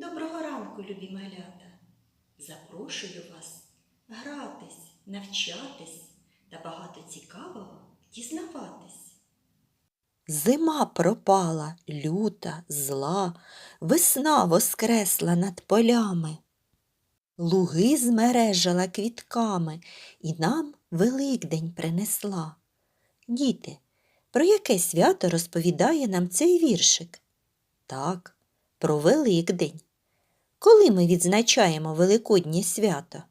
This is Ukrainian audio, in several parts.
Доброго ранку, любі малята! Запрошую вас гратись, навчатись та багато цікавого дізнаватись. Зима пропала, люта, зла, весна воскресла над полями. Луги змережила квітками і нам Великдень принесла. Діти, про яке свято розповідає нам цей віршик? Так, про Великдень. Коли ми відзначаємо Великоднє свято?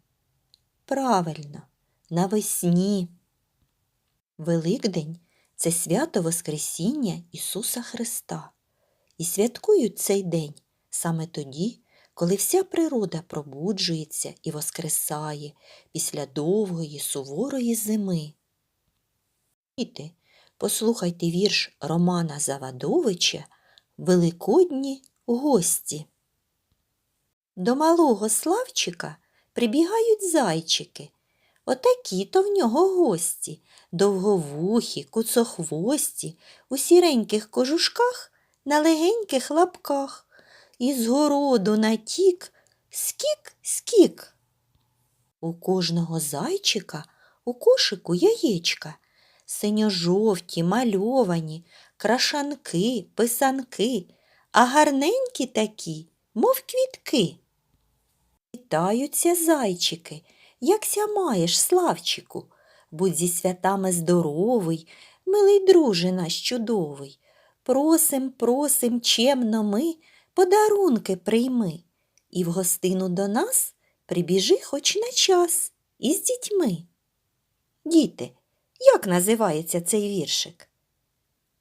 Правильно, навесні. Великдень це свято Воскресіння Ісуса Христа. І святкують цей день саме тоді, коли вся природа пробуджується і воскресає після довгої суворої зими. Діти, послухайте вірш Романа Завадовича Великодні гості. До малого Славчика прибігають зайчики. Отакі то в нього гості, довговухі, куцохвості, у сіреньких кожушках, на легеньких лапках. Із городу натік скік, скік. У кожного зайчика у кошику яєчка, синьо-жовті, мальовані, крашанки, писанки, а гарненькі такі, мов квітки. Вітаються зайчики, якся маєш, Славчику, будь зі святами здоровий, милий друже наш чудовий. Просим, просим, чемно ми, подарунки прийми, і в гостину до нас прибіжи хоч на час із дітьми. Діти, як називається цей віршик?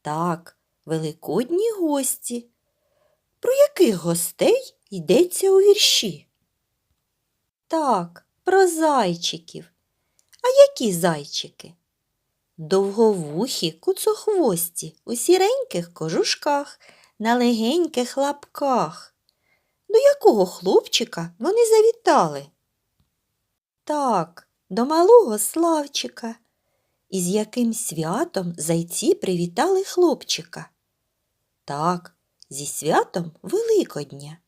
Так, великодні гості. Про яких гостей йдеться у вірші? Так, про зайчиків. А які зайчики? Довговухі, куцохвості, у сіреньких кожушках, на легеньких лапках. До якого хлопчика вони завітали? Так, до малого Славчика. І з яким святом зайці привітали хлопчика? Так, зі святом Великодня.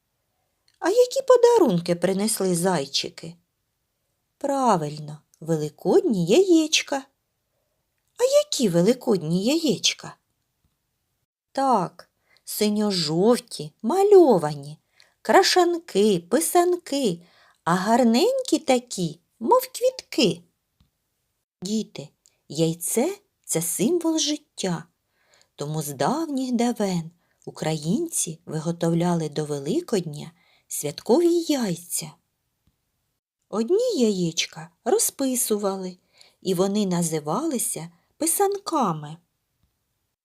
А які подарунки принесли зайчики? Правильно, великодні яєчка. А які великодні яєчка? Так, синьо-жовті, мальовані, крашанки, писанки, а гарненькі такі, мов квітки. Діти, яйце це символ життя. Тому з давніх давен українці виготовляли до Великодня святкові яйця. Одні яєчка розписували, і вони називалися писанками.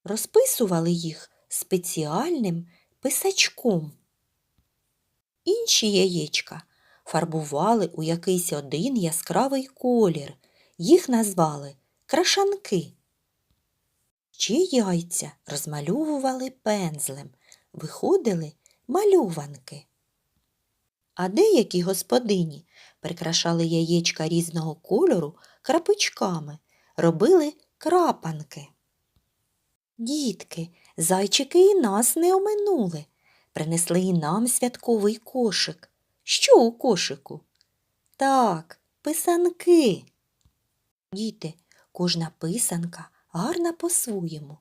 Розписували їх спеціальним писачком. Інші яєчка фарбували у якийсь один яскравий колір, їх назвали крашанки. Ще яйця розмальовували пензлем, виходили малюванки. А деякі господині прикрашали яєчка різного кольору крапочками, робили крапанки. Дітки, зайчики і нас не оминули, принесли і нам святковий кошик. Що у кошику? Так, писанки. Діти, кожна писанка гарна по-своєму.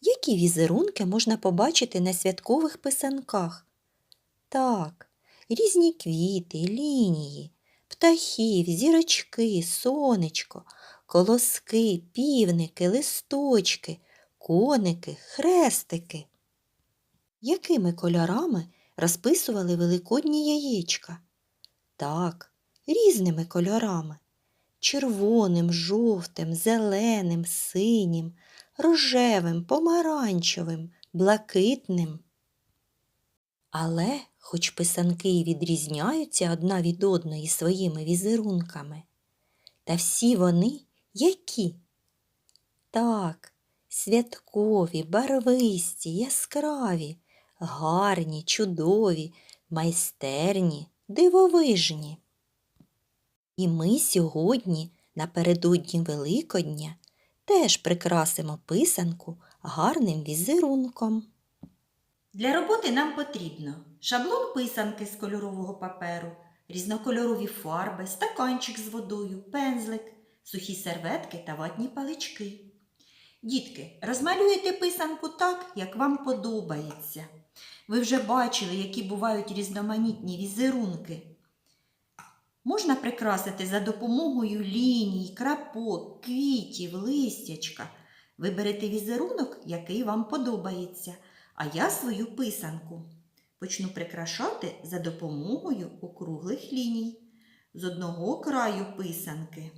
Які візерунки можна побачити на святкових писанках? Так, різні квіти, лінії, птахів, зірочки, сонечко, колоски, півники, листочки, коники, хрестики. Якими кольорами розписували великодні яєчка? Так, різними кольорами червоним, жовтим, зеленим, синім, рожевим, помаранчевим, блакитним. Але, хоч писанки й відрізняються одна від одної своїми візерунками, та всі вони які? Так, святкові, барвисті, яскраві, гарні, чудові, майстерні, дивовижні. І ми сьогодні, напередодні Великодня, теж прикрасимо писанку гарним візерунком. Для роботи нам потрібно шаблон писанки з кольорового паперу, різнокольорові фарби, стаканчик з водою, пензлик, сухі серветки та ватні палички. Дітки, розмалюєте писанку так, як вам подобається. Ви вже бачили, які бувають різноманітні візерунки. Можна прикрасити за допомогою ліній, крапок, квітів, листячка. Виберете візерунок, який вам подобається, а я свою писанку почну прикрашати за допомогою округлих ліній. З одного краю писанки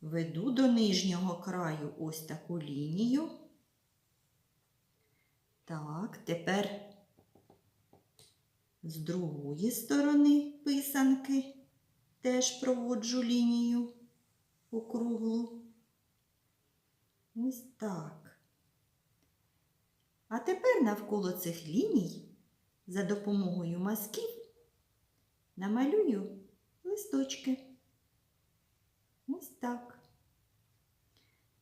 веду до нижнього краю ось таку лінію. Так, тепер з другої сторони писанки теж проводжу лінію округлу. Ось так. А тепер навколо цих ліній за допомогою мазків намалюю листочки. Ось так.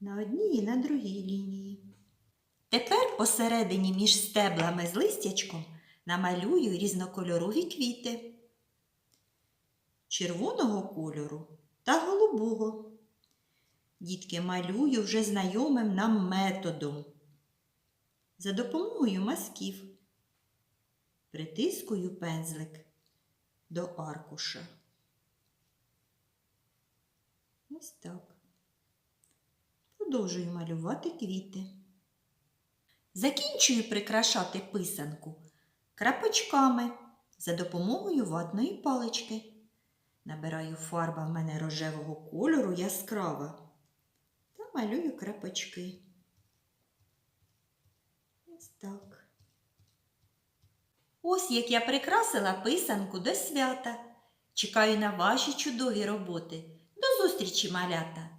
На одній і на другій лінії. Тепер посередині між стеблами з листячком намалюю різнокольорові квіти червоного кольору та голубого. Дітки малюю вже знайомим нам методом. За допомогою мазків притискую пензлик до аркуша. Ось так. Продовжую малювати квіти. Закінчую прикрашати писанку крапочками за допомогою ватної палички. Набираю фарба в мене рожевого кольору яскрава та малюю крапочки. Ось так. Ось як я прикрасила писанку до свята. Чекаю на ваші чудові роботи. До зустрічі, малята!